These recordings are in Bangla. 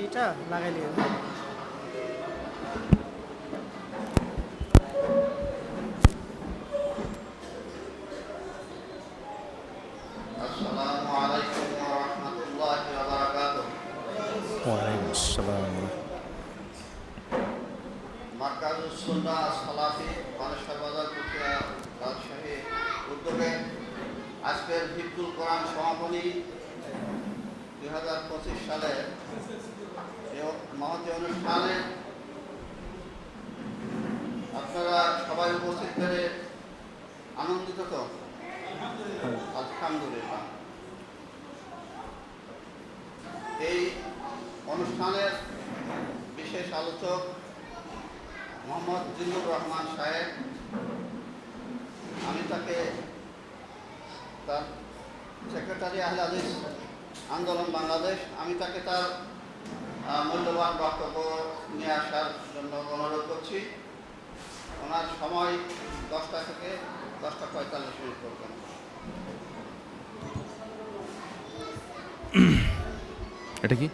এইটা লাগাই উদ্যোগে আজকের হিফুল কোরআন সমাপনী হাজার পঁচিশ সালে মহতি অনুষ্ঠানে আপনারা সবাই উপস্থিত পেরে আনন্দিত তো? এই অনুষ্ঠানের বিশেষ আলোচক মোহাম্মদ জিল্লুর রহমান সাহেব, আমি তাকে তার সেক্রেটারি আহলে হাদিস আন্দোলন বাংলাদেশ। আমি তাকে তার মূল্যবান বক্তব্য নিয়ে আসার জন্য অনুরোধ করছি। ওনার সময় দশটা থেকে দশটা পঁয়তাল্লিশ মিনিট পর্যন্ত। এটা কি?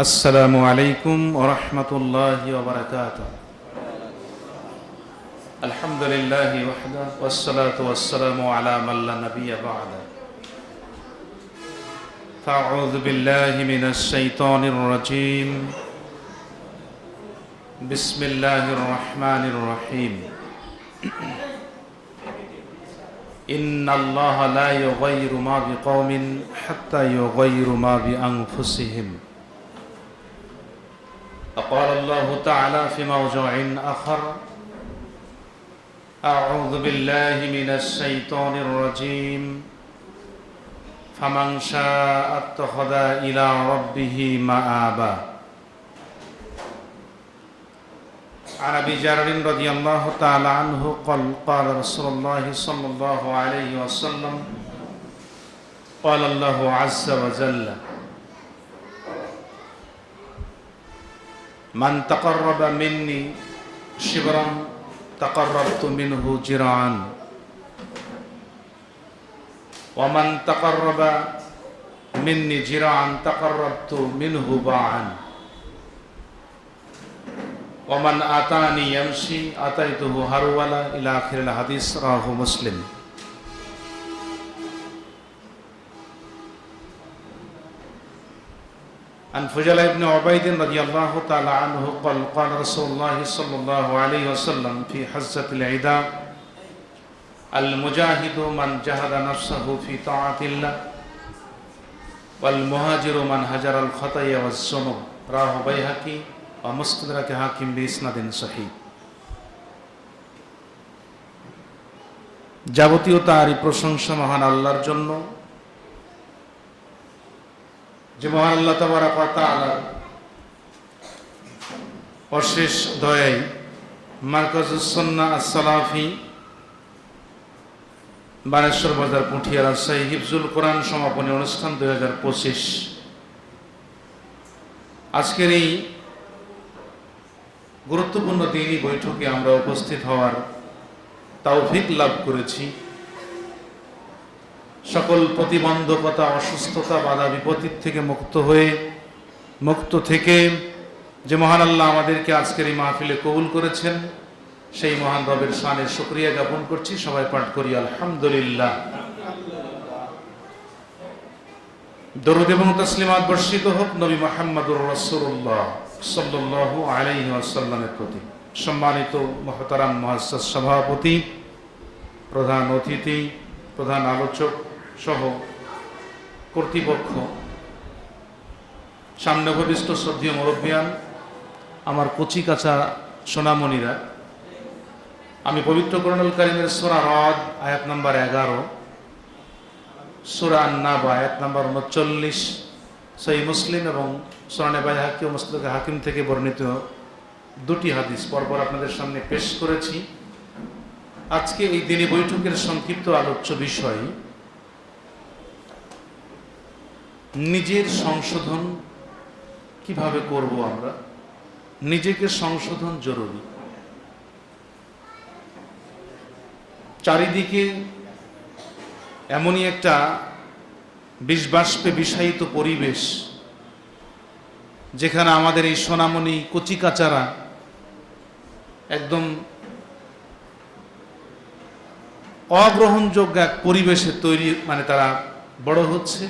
السلام عليكم ورحمة الله وبركاته الحمد لله وحده والصلاة والسلام على من لا نبي بعده فأعوذ بالله من الشيطان الرجيم بسم الله الرحمن الرحيم إن الله لا يغير ما بقوم حتى يغير ما بأنفسهم وقال الله تعالى في موضوع آخر أعوذ بالله من الشيطان الرجيم فمن شاء اتخذ إلى ربه مآبا عن أبي جرر رضي الله تعالى عنه قال قال رسول الله صلى الله عليه وسلم قال الله عز وجل মান তাকর্রবা মিন্নি শিবরম তাকর্রবতু মিনহু জিরান। ওমান তাকর্রবা মিন্নি জিরান তাকর্রবতু মিনহু বান ওমান আতানি ইয়ামশি আতাইতুহু হারওয়ালা ইলা আখিরিল হাদিস রাহু মুসলিম। عن فجل بن عبيد رضي الله تعالى عنه قال قال رسول الله صلى الله عليه وسلم في حزة العداء المجاهد من جهد نفسه في طاعة الله والمهاجر من هجر الخطايا والذنوب راه بيهقي ومستدرك حاكم بإسناد صحيح যাবতীয় তারই প্রশংসা মহান আল্লাহর জন্য যে মহান আল্লাহ তাবারাক ওয়া তাআলা অশেষ দয়াই মার্কাজুস সুন্নাহ আস-সালাফি বানেশ্বর বাজার পুঠিয়া রাজশাহী হিফজুল কোরআন সমাপনী অনুষ্ঠান দুই হাজার পঁচিশ। আজকের এই গুরুত্বপূর্ণ দিনই বৈঠকে আমরা উপস্থিত হওয়ার তৌফিক লাভ করেছি। সকল প্রতিবন্ধকতা, অসুস্থতা, বাধা বিপত্তির থেকে মুক্ত হয়ে, মুক্ত থেকে যে মহান আল্লাহ আমাদেরকে আজকের এই মাহফিলে কবুল করেছেন, সেই মহান রবের শানের শুক্রিয়া জ্ঞাপন করছি। সবাই পাঠ করি, আলহামদুলিল্লাহ। দরুদ এবং তসলিমাত বর্ষিত হোক নবী মোহাম্মদুর রসুল্লাহ সাল্লাহ আলাইহি আসাল্লামের প্রতি। সম্মানিত মহতারাম মহাসাস সভাপতি, প্রধান অতিথি প্রধান আলোচক সহ কর্তৃপক্ষ সামনে ভবিষ্ঠ শ্রদ্ধীয় মুরব্বিয়ান, আমার কচি কাঁচা সোনামণিরা, আমি পবিত্র করণল সোরা রদ, আয়াত নাম্বার এগারো, সুরা আন্না বা আয়াত নাম্বার উনচল্লিশ সেই মুসলিম এবং সোরানে বাই হাকি ও হাকিম থেকে বর্ণিত দুটি হাদিস পরপর আপনাদের সামনে পেশ করেছি। আজকে এই দিনে বৈঠকের সংক্ষিপ্ত আলোচ্য বিষয়, নিজের সংশোধন কীভাবে করব আমরা? নিজেকে সংশোধন জরুরি। চারিদিকে এমনই একটা বিষবাষ্পে বিষায়িত পরিবেশ, যেখানে আমাদের এই সোনামণি কচিকাচারা একদম অগ্রহণযোগ্য এক পরিবেশে তৈরি মানে তারা বড় হচ্ছে।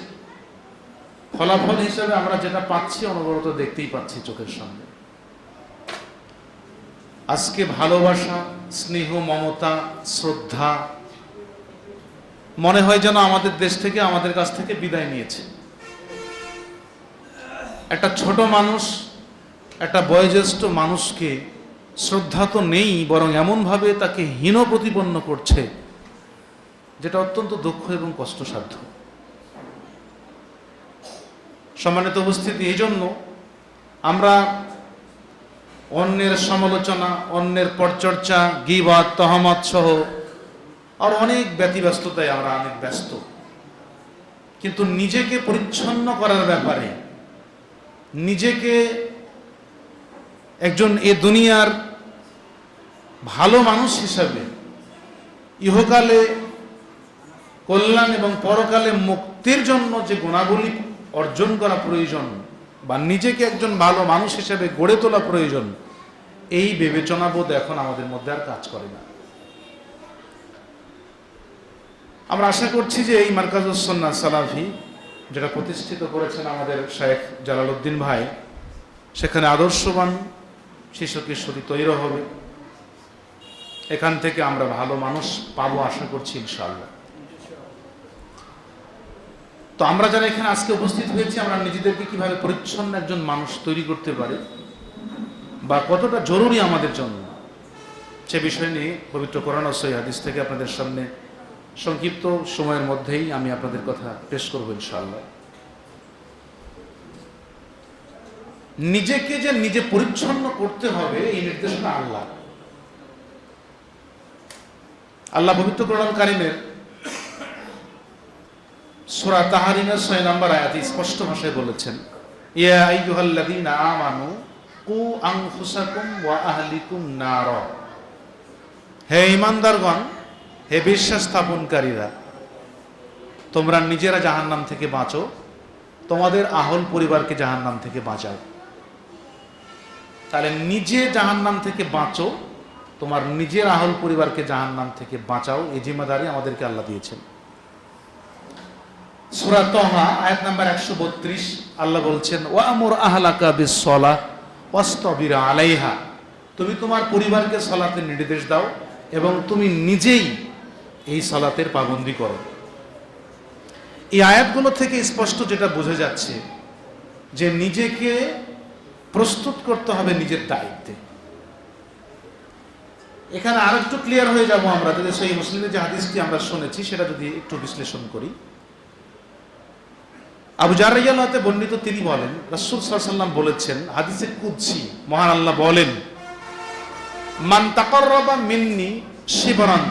ফলাফল হিসেবে আমরা যেটা পাচ্ছি, অনবরত দেখতেই পাচ্ছি চোখের সামনে। আজকে ভালোবাসা, স্নেহ, মমতা, শ্রদ্ধা, মনে হয় যেন আমাদের দেশ থেকে, আমাদের কাছ থেকে বিদায় নিয়েছে। একটা ছোট মানুষ, একটা বয়োজ্যেষ্ঠ মানুষকে শ্রদ্ধা তো নেই, বরং এমনভাবে তাকে হীন প্রতিপন্ন করছে যেটা অত্যন্ত দুঃখ এবং কষ্টসাধ্য। সম্মানিত উপস্থিতি এই জন্য আমরা অন্যের সমালোচনা, অন্যের পরচর্চা, গিবাদ, তহমত সহ আর অনেক ব্যতিব্যস্ততায় আমরা অনেক ব্যস্ত। কিন্তু নিজেকে পরিচ্ছন্ন করার ব্যাপারে, নিজেকে একজন এ দুনিয়ার ভালো মানুষ হিসাবে ইহকালে কল্যাণ এবং পরকালে মুক্তির জন্য যে গুণাবলী অর্জন করা প্রয়োজন বা নিজেকে একজন ভালো মানুষ হিসেবে গড়ে তোলা প্রয়োজন, এই বিবেচনাবোধ এখন আমাদের মধ্যে আর কাজ করে না। আমরা আশা করছি যে এই মার্কাজুসন্না সালাফি, যেটা প্রতিষ্ঠিত করেছেন আমাদের শেখ জালালউদ্দিন ভাই, সেখানে আদর্শবান শিশু কিশোরী তৈরি হবে। এখান থেকে আমরা ভালো মানুষ পাবো আশা করছি ইনশাআল্লাহ। তো আমরা যারা এখানে আজকে উপস্থিত হয়েছি, আমরা নিজেদেরকে কীভাবে পরিচ্ছন্ন একজন মানুষ তৈরি করতে পারি বা কতটা জরুরি আমাদের জন্য, সে বিষয় নিয়ে পবিত্র কোরআন সহি হাদিস থেকে আপনাদের সামনে সংক্ষিপ্ত সময়ের মধ্যেই আমি আপনাদের কথা পেশ করব ইনশাআল্লাহ। নিজেকে যে নিজে পরিচ্ছন্ন করতে হবে, এই নির্দেশনা আল্লাহ। আল্লাহ পবিত্র কোরআন কারিমের সূরা তাহারিমের 6 নম্বর আয়াতে স্পষ্ট ভাষায় বলেছেন, ইয়া আইয়ুহাল্লাযীনা আমানু কু আনফুসাকুম ওয়া আহলিকুম নার। হে ঈমানদারগণ, হে বিশ্বাস স্থাপনকারীরা, তোমরা নিজেরা জাহান্নাম থেকে বাঁচো, তোমাদের আহল পরিবারকে জাহান্নাম থেকে বাঁচাও। তাহলে নিজে জাহান্নাম থেকে বাঁচো, তোমার নিজের আহল পরিবারকে জাহান্নাম থেকে বাঁচাও, এই জিম্মাদারি আমাদেরকে আল্লাহ দিয়েছেন। সূরা তহা, আয়াত নাম্বার 132 আল্লাহ বলছেন ওয়া আমুর আহলাকা বিসসালাহ ওয়াস্তাবির আলাইহা। তুমি তোমার পরিবারকে সালাতের নির্দেশ দাও এবং তুমি নিজেই এই সালাতের পাবন্দি করো। এই আয়াতগুলো থেকে স্পষ্ট যেটা বোঝা যাচ্ছে যে নিজেকে প্রস্তুত করতে হবে নিজের দায়িত্বে। এখানে আরেকটু ক্লিয়ার হয়ে যাব আমরা, যদি সেই মুসলিমের যে হাদিসটি আমরা শুনেছি, সেটা যদি একটু বিশ্লেষণ করি। আবু জারাইয়াতে বর্ণিত তিনি বলেন, রাসূল সাল্লাম বলেছেন, হাদিসে কুদসি, মহান আল্লাহ বলেন, মান তাকাররাবা মিন্নি শিবরান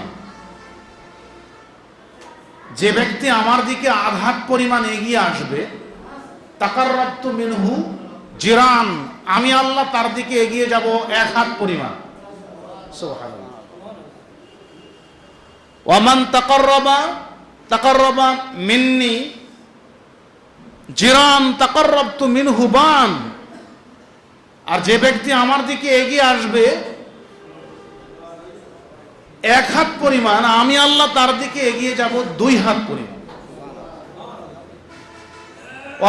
যে ব্যক্তি আমার দিকে আঘাত পরিমাণ এগিয়ে আসবে, তাকাররাব্ত মিনহু জিরান আমি আল্লাহ তার দিকে এগিয়ে যাব এক হাত পরিমাণ। ওয়ামান তাকাররাবা তাকাররাবা মিন্নি জিরান তাকাররাবতু মিনহু বান। আর যে ব্যক্তি আমার দিকে এগিয়ে আসবে, এক হাত পরিমাণ, আমি আল্লাহ তার দিকে এগিয়ে যাব দুই হাত পরিমাণ।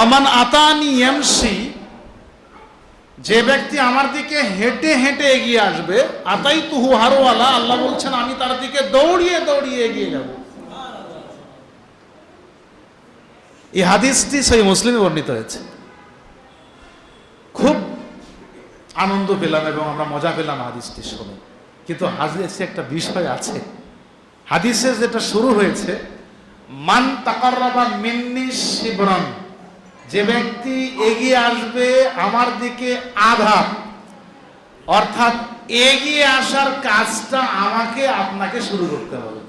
ওমান আতানি এমসি যে ব্যক্তি আমার দিকে হেঁটে হেঁটে এগিয়ে আসবে আতাই তুহু হারোয়ালা আল্লাহ বলছেন, আমি তার দিকে দৌড়িয়ে দৌড়িয়ে এগিয়ে যাব। এই হাদিসটি সেই মুসলিমে বর্ণিত হয়েছে। খুব আনন্দ পেলাম এবং আমরা মজা পেলাম হাদিসটি শুনে। কিন্তু হাদিসে একটা বিষয় আছে। হাদিসে যেটা শুরু হয়েছে, মান তাকাররাবা মিন্নি শিবরন যে ব্যক্তি এগিয়ে আসবে আমার দিকে আধা অর্থাৎ এগিয়ে আসার কাজটা আমাকে, আপনাকে শুরু করতে হবে।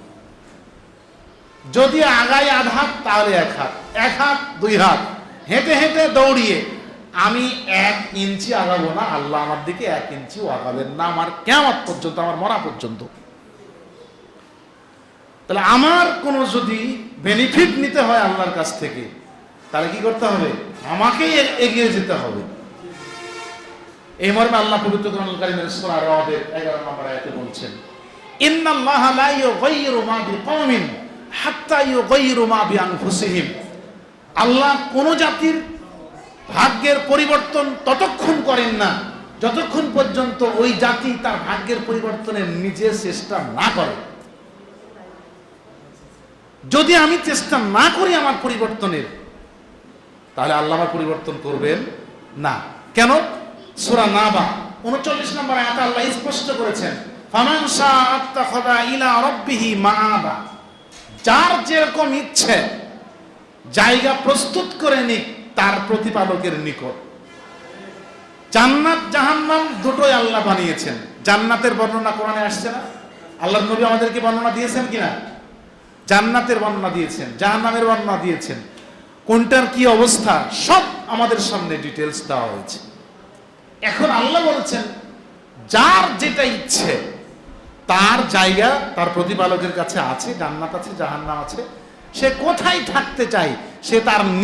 যদি আগাই আধ হাত, তাহলে এক হাত। এক হাত, দুই হাত। হেঁটে হেঁটে দৌড়িয়ে, আমি এক ইঞ্চি আগাবো না, আল্লাহ আমার দিকে এক ইঞ্চিও আগাবেন না, আমার কেমন পর্যন্ত, আমার মরা পর্যন্ত। তাহলে আমার কোনো যদি বেনিফিট নিতে হয় আল্লাহর কাছ থেকে, তাহলে কি করতে হবে? আমাকেই এগিয়ে যেতে হবে। এই মর্মে আল্লাহ পবিত্র 11 নম্বর আয়াতে বলছেন, ইন্নাল্লাহা লা ইউগাইয়িরু মা মা আল্লাহ কোন জাতির ভাগ্যের পরিবর্তন ততক্ষণ করেন না, যতক্ষণ পর্যন্ত ওই জাতি তার ভাগ্যের পরিবর্তনের নিজে চেষ্টা না করে। যদি আমি চেষ্টা না করি আমার পরিবর্তনের, তাহলে আল্লাহ আমার পরিবর্তন করবেন না। কেন? সূরা নাবা 39 নম্বর আয়াত আল্লাহ স্পষ্ট করেছেন আত্তাখাযা ইলা রাব্বিহি মাআবা। যার যেরকম ইচ্ছে, জায়গা প্রস্তুত করে নিক, তার প্রতিপালকের নিকট। জান্নাত, জাহান্নাম দুটোই আল্লাহ বানিয়েছেন। জান্নাতের বর্ণনা কোরআনে আসছে না? আল্লাহ নবী আমাদেরকে বর্ণনা দিয়েছেন কিনা? জান্নাতের বর্ণনা দিয়েছেন, জাহান্নামের বর্ণনা দিয়েছেন। কোনটার কি অবস্থা, সব আমাদের সামনে ডিটেলস দেওয়া হয়েছে। এখন আল্লাহ বলছেন, যার যেটা ইচ্ছে তার জায়গা তার প্রতিপালকের কাছে আছে, জান্নাত আছে, জাহান্নাম আছে। সে কোথায় থাকতে চায়? সে তার